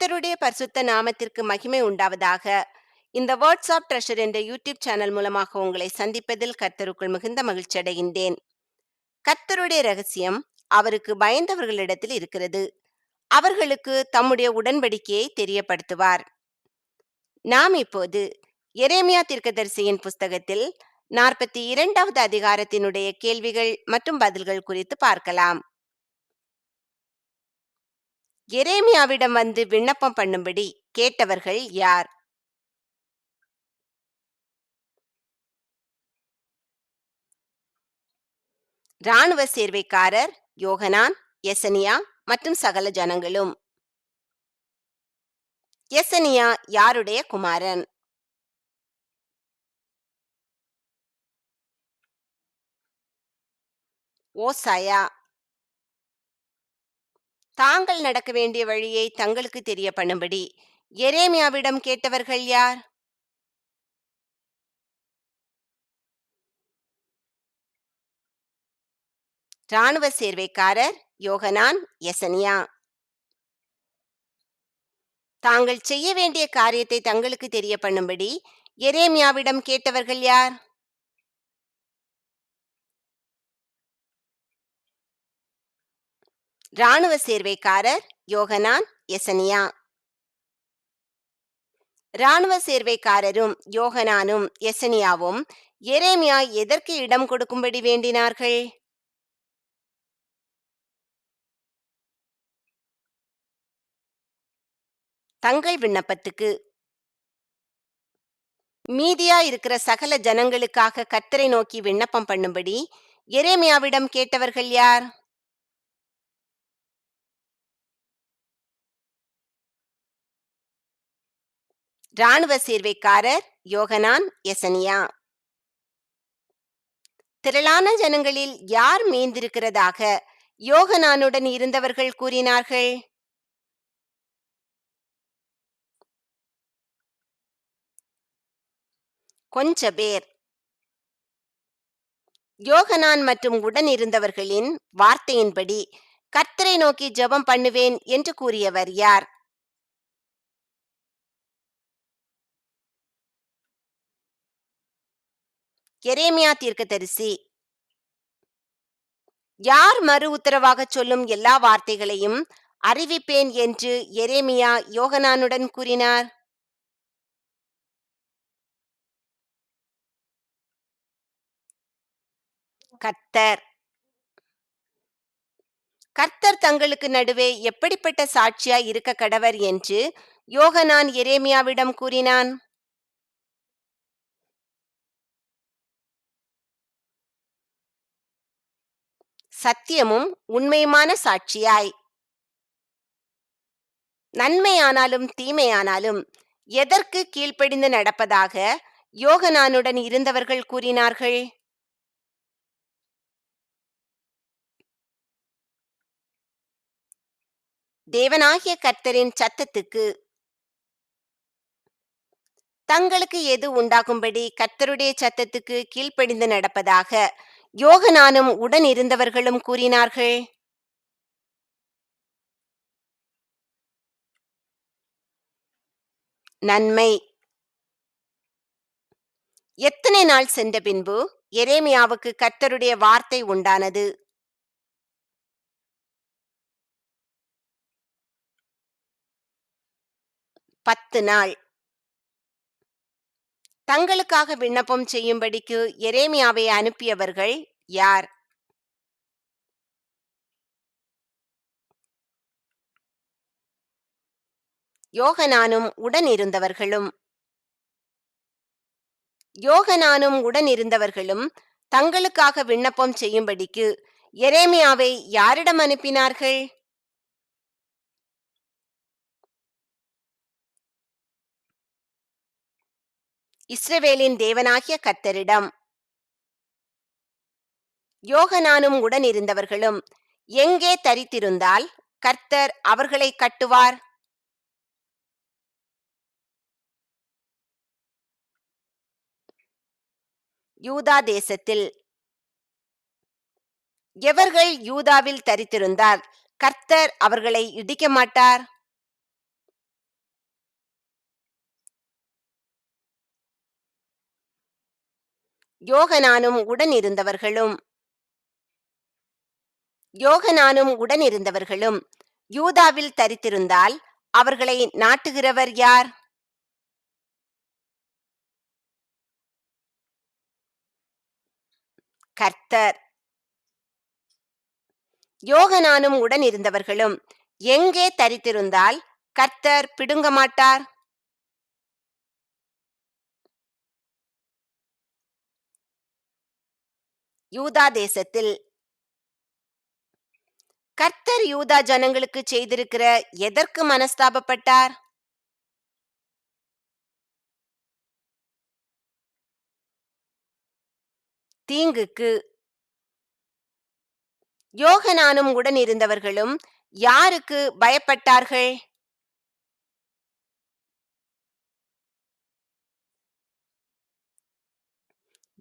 கர்த்தருடைய பரிசுத்த நாமத்திற்கு மகிமை உண்டாவதாக. இந்த வேர்ட்ஸ் ட்ரெஷர் என்ற யூடியூப் சேனல் மூலமாக உங்களை சந்திப்பதில் கர்த்தருக்குள் மிகுந்த மகிழ்ச்சி அடைகின்றேன். கர்த்தருடைய ரகசியம் அவருக்கு பயந்தவர்களிடத்தில் இருக்கிறது. அவர்களுக்கு தம்முடைய உடன்படிக்கையை தெரியப்படுத்துவார். நாம் இப்போது எரேமியா தீர்க்கதரிசியின் புஸ்தகத்தில் நாற்பத்தி இரண்டாவது அதிகாரத்தினுடைய கேள்விகள் மற்றும் பதில்கள் குறித்து பார்க்கலாம். எரேமியாவிடம் வந்து விண்ணப்பம் பண்ணும்படி கேட்டவர்கள் யார்? இராணுவ சேர்வைக்காரர் யோகனான் எசனியா மற்றும் சகல ஜனங்களும். எசனியா யாருடைய குமாரன்? ஓசாயா தாங்கள் நடக்க வேண்டிய வழியை தங்களுக்கு தெரிய பண்ணும்படி எரேமியாவிடம் கேட்டவர்கள் யார்? ராணுவ சேர்வைக்காரர் யோகனான் எசனியா. தாங்கள் செய்ய வேண்டிய காரியத்தை தங்களுக்கு தெரிய பண்ணும்படி எரேமியாவிடம் கேட்டவர்கள் யார்? இராணுவ சேர்வைக்காரர் யோகனான் எசனியா. இராணுவ சேர்வைக்காரரும் யோகனானும் எசனியாவும் எரேமியா எதற்கு இடம் கொடுக்கும்படி வேண்டினார்கள்? தங்கள் விண்ணப்பத்துக்கு. மீதியா இருக்கிற சகல ஜனங்களுக்காக கத்தரை நோக்கி விண்ணப்பம் பண்ணும்படி எரேமியாவிடம் கேட்டவர்கள் யார்? இராணுவ சேர்வைக்காரர் யோகனான் எசனியா. திரளான ஜனங்களில் யார் மீந்திருக்கிறதாக யோகனானுடன் இருந்தவர்கள் கூறினார்கள்? கொஞ்ச பேர். யோகனான் மற்றும் உடன் இருந்தவர்களின் வார்த்தையின்படி கர்த்தரை நோக்கி ஜெபம் பண்ணுவேன் என்று கூறியவர் யார்? எரேமியா தீர்க்கதரிசி. யார் மறு உத்தரவாக சொல்லும் எல்லா வார்த்தைகளையும் அறிவிப்பேன் என்று எரேமியா யோகனானுடன் கூறினார். கர்த்தர். கர்த்தர் தங்களுக்கு நடுவே எப்படிப்பட்ட சாட்சியாய் இருக்க கடவர் என்று யோகனான் எரேமியாவிடம் கூறினான். சத்தியமும் உண்மையுமான சாட்சியாய். நன்மையானாலும் தீமையானாலும் எதற்கு கீழ்ப்படிந்து நடப்பதாக யோகனானுடன் இருந்தவர்கள் கூறினார்கள்? தேவனாகிய கர்த்தரின் சத்தத்துக்கு தங்களுக்கு எது உண்டாகும்படி கர்த்தருடைய சத்தத்துக்கு கீழ்ப்படிந்து நடப்பதாக யோகனானும் உடன் இருந்தவர்களும் கூறினார்கள். நன்மை. எத்தனை நாள் சென்ற பின்பு எரேமியாவுக்கு கர்த்தருடைய வார்த்தை உண்டானது? பத்து நாள். தங்களுக்காக விண்ணப்பம் செய்யும்படிக்கு எரேமியாவை அனுப்பியவர்கள் யார்? யோகனானும் உடன் இருந்தவர்களும் யோகனானும் உடன் இருந்தவர்களும் தங்களுக்காக விண்ணப்பம் செய்யும்படிக்கு எரேமியாவை யாரிடம் அனுப்பினார்கள்? இஸ்ரவேலின் தேவனாகிய கர்த்தரிடம். யோகனானும் உடன் இருந்தவர்களும் எங்கே தரித்திருந்தால் கர்த்தர் அவர்களை கட்டுவார்? யூதா தேசத்தில் எவர்கள் யூதாவில் தரித்திருந்தால் கர்த்தர் அவர்களை இடிக்க மாட்டார் யோகனானும் உடனிருந்தவர்களும். யோகனானும் உடனிருந்தவர்களும் யூதாவில் தரித்திருந்தால் அவர்களை நாட்டுகிறவர் யார்? கர்த்தர். யோகனானும் உடனிருந்தவர்களும் எங்கே தரித்திருந்தால் கர்த்தர் பிடுங்க மாட்டார்? யூதா தேசத்தில் கர்த்தர் யூதா ஜனங்களுக்கு செய்திருக்கிற எதற்கு மனஸ்தாபப்பட்டார்? தீங்குக்கு யோகனானும் உடன் இருந்தவர்களும் யாருக்கு பயப்பட்டார்கள்?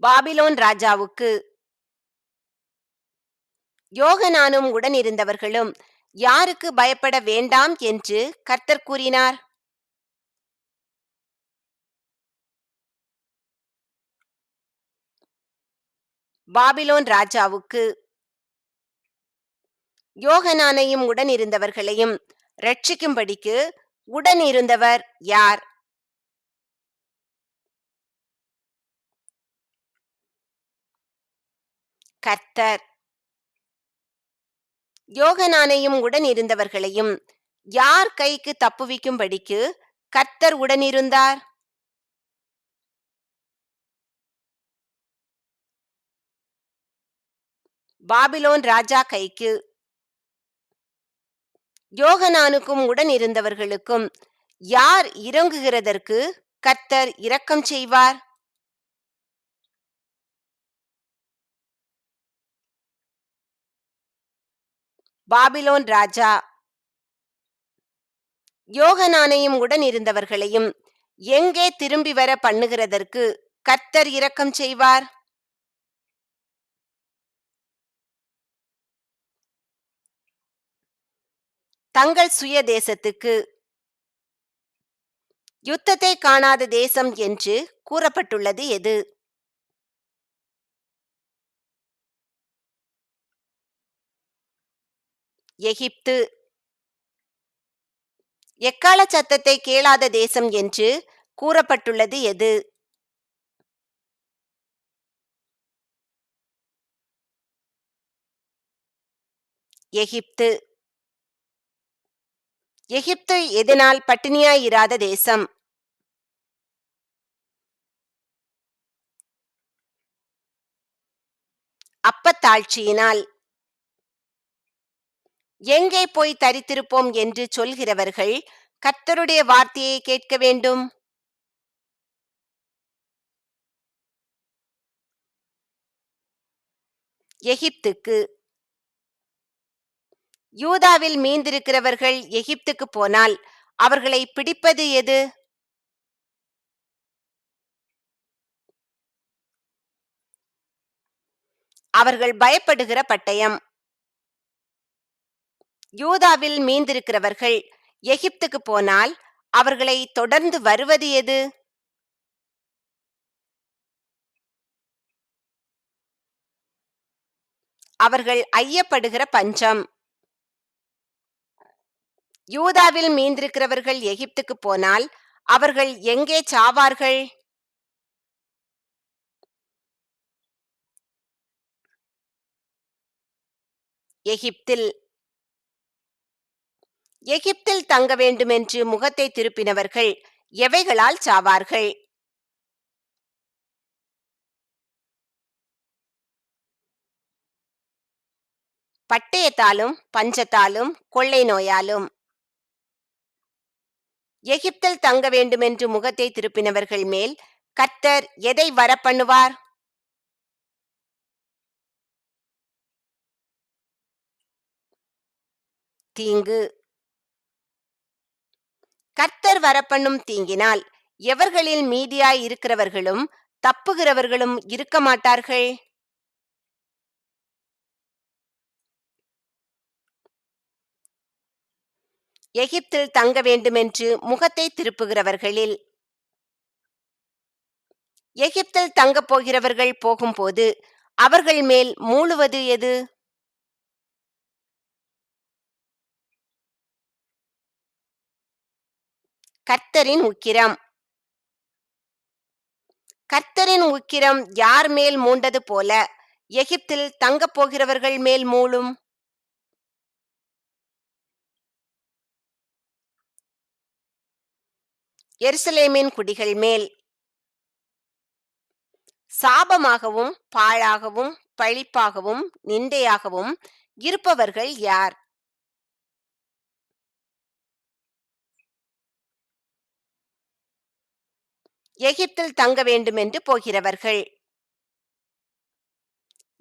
பாபிலோன் ராஜாவுக்கு யோகனானும் உடனிருந்தவர்களும் யாருக்கு பயப்பட வேண்டாம்? என்று கர்த்தர் கூறினார். பாபிலோன் ராஜாவுக்கு யோகனானையும் உடனிருந்தவர்களையும் ரட்சிக்கும்படிக்கு உடனிருந்தவர் யார்? கர்த்தர். யோகனானையும் உடன் இருந்தவர்களையும் யார் கைக்கு தப்புவிக்கும்படிக்கு கர்த்தர் உடனிருந்தார்? பாபிலோன் ராஜா கைக்கு யோகனானுக்கும் உடன் இருந்தவர்களுக்கும் யார் இறங்குகிறதற்கு கர்த்தர் இரக்கம் செய்வார்? பாபிலோன் ராஜா. யோகனானையும் உடன் இருந்தவர்களையும் எங்கே திரும்பி வர பண்ணுகிறதற்கு கர்த்தர் இரக்கம் செய்வார்? தங்கள் சுய தேசத்துக்கு யுத்தத்தை காணாத தேசம் என்று கூறப்பட்டுள்ளது எது? எகிப்து. எக்கால சத்தத்தை கேளாத தேசம் என்று கூறப்பட்டுள்ளது எது? எகிப்து. எகிப்து எதனால் பட்டினியாயிராத தேசம்? அப்பத்தாழ்ச்சியினால். எங்கே போய் தரித்திருப்போம் என்று சொல்கிறவர்கள் கர்த்தருடைய வார்த்தையை கேட்க வேண்டும். எகிப்துக்கு. யூதாவில் மீந்திருக்கிறவர்கள் எகிப்துக்கு போனால் அவர்களை பிடிப்பது எது? அவர்கள் பயப்படுகிற பட்டயம். யூதாவில் மீந்திருக்கிறவர்கள் எகிப்துக்கு போனால் அவர்களை தொடர்ந்து வருவது எது? அவர்கள் ஐயப்படுகிற பஞ்சம். யூதாவில் மீந்திருக்கிறவர்கள் எகிப்துக்கு போனால் அவர்கள் எங்கே சாவார்கள்? எகிப்தில் எகிப்தில் தங்க வேண்டுமென்று முகத்தை திருப்பினவர்கள் எவைகளால் சாவார்கள்? பட்டயத்தாலும் பஞ்சத்தாலும் கொள்ளை நோயாலும். எகிப்தில் தங்க வேண்டுமென்று முகத்தை திருப்பினவர்கள் மேல் கர்த்தர் எதை வரப்பண்ணுவார்? தீங்கு. கர்த்தர் வரப்பண்ணும் தீங்கினால் எவர்களில் மீதியாய் இருக்கிறவர்களும் தப்புகிறவர்களும் இருக்க மாட்டார்கள்? எகிப்தில் தங்க வேண்டுமென்று முகத்தை திருப்புகிறவர்களில் எகிப்தில் தங்கப் போகிறவர்கள் போகும்போது அவர்கள் மேல் மூழுவது எது? கர்த்தரின் உக்கிரம். கர்த்தரின் உக்கிரம் யார் மேல் மூண்டது போல? எகிப்தில் தங்கப் போகிறவர்கள் மேல் மூளும் எருசலேமின் குடிகள் மேல். சாபமாகவும் பாழாகவும் பழிப்பாகவும் நிந்தையாகவும் இருப்பவர்கள் யார்? எகிப்தில் தங்க வேண்டுமென்று போகிறவர்கள்.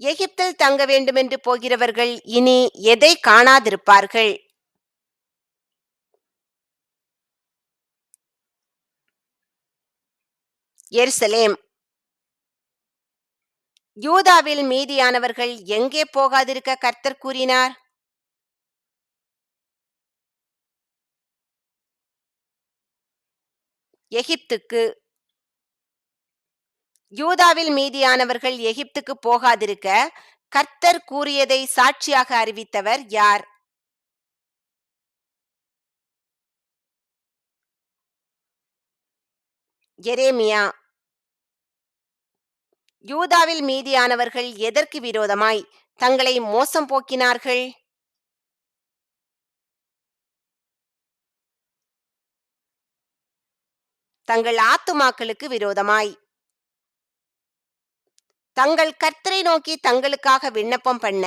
எகிப்தில் தங்க வேண்டுமென்று போகிறவர்கள் இனி எதை காணாதிருப்பார்கள்? எருசலேம். யூதாவில் மீதியானவர்கள் எங்கே போகாதிருக்க கர்த்தர் கூறினார்? எகிப்துக்கு. யூதாவில் மீதியானவர்கள் எகிப்துக்கு போகாதிருக்க கர்த்தர் கூறியதை சாட்சியாக அறிவித்தவர் யார்? எரேமியா. யூதாவில் மீதியானவர்கள் எதற்கு விரோதமாய் தங்களை மோசம் போக்கினார்கள்? தங்கள் ஆத்துமாக்களுக்கு விரோதமாய். தங்கள் கர்த்தரை நோக்கி தங்களுக்காக விண்ணப்பம் பண்ண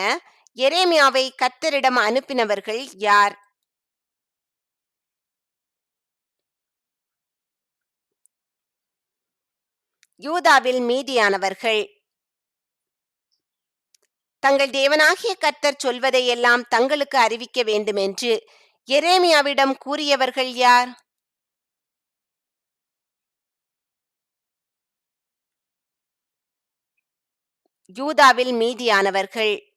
எரேமியாவை கர்த்தரிடம் அனுப்பினவர்கள் யார்? யூதாவில் மீதியானவர்கள். தங்கள் தேவனாகிய கர்த்தர் சொல்வதையெல்லாம் தங்களுக்கு அறிவிக்க வேண்டுமென்று எரேமியாவிடம் கூறியவர்கள் யார்? யூதாவில் மீதியானவர்கள்.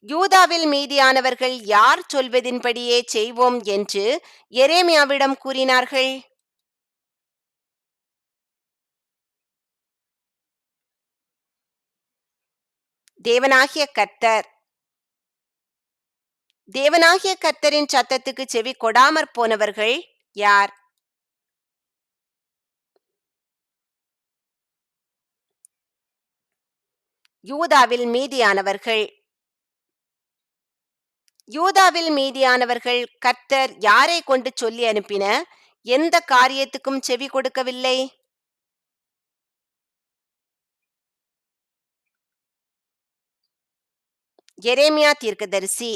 யூதாவில் மீதியானவர்கள் யார் சொல்வதின்படியே செய்வோம் என்று எரேமியாவிடம் கூறினார்கள். தேவனாகிய கர்த்தர். தேவனாகிய கர்த்தரின் சத்தத்துக்கு செவி கொடாமற் போனவர்கள் யார்? யூதாவில் மீதியானவர்கள். யூதாவில் மீதியானவர்கள் கர்த்தர் யாரை கொண்டு சொல்லி அனுப்பின? எந்த காரியத்துக்கும் செவி கொடுக்கவில்லை. எரேமியா தீர்க்கதரிசி.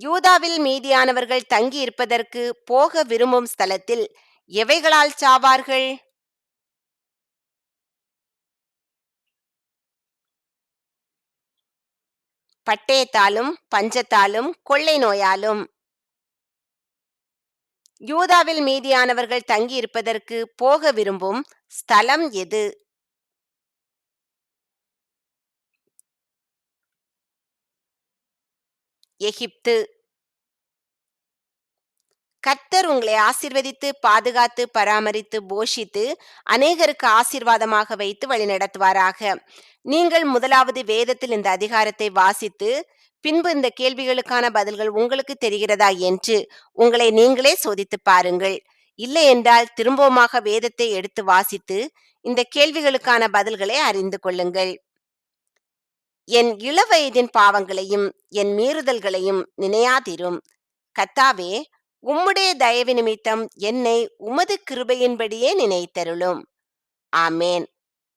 யூதாவில் மீதியானவர்கள் தங்கி இருப்பதற்கு போக விரும்பும் ஸ்தலத்தில் எவைகளால் சாவார்கள்? பட்டயத்தாலும் பஞ்சத்தாலும் கொள்ளை நோயாலும். யூதாவில் மீதியானவர்கள் தங்கியிருப்பதற்கு போக விரும்பும் ஸ்தலம் எது? எகிப்து. கர்த்தர் உங்களை ஆசிர்வதித்து பாதுகாத்து பராமரித்து போஷித்து அநேகருக்கு ஆசீர்வாதமாக வைத்து வழிநடத்துவாராக நீங்கள் முதலாவது வேதத்தில் இந்த அதிகாரத்தை வாசித்து பின்பு இந்த கேள்விகளுக்கான பதில்கள் உங்களுக்கு தெரிகிறதா என்று உங்களை நீங்களே சோதித்து பாருங்கள். இல்லை என்றால் திரும்பவுமாக வேதத்தை எடுத்து வாசித்து இந்த கேள்விகளுக்கான பதில்களை அறிந்து கொள்ளுங்கள். என் இளவயதின் பாவங்களையும் என் மீறுதல்களையும் நினையாதிரும். கத்தாவே உம்முடைய தயவு நிமித்தம் என்னை உமது கிருபையின்படியே நினைத்தருளும். ஆமேன்.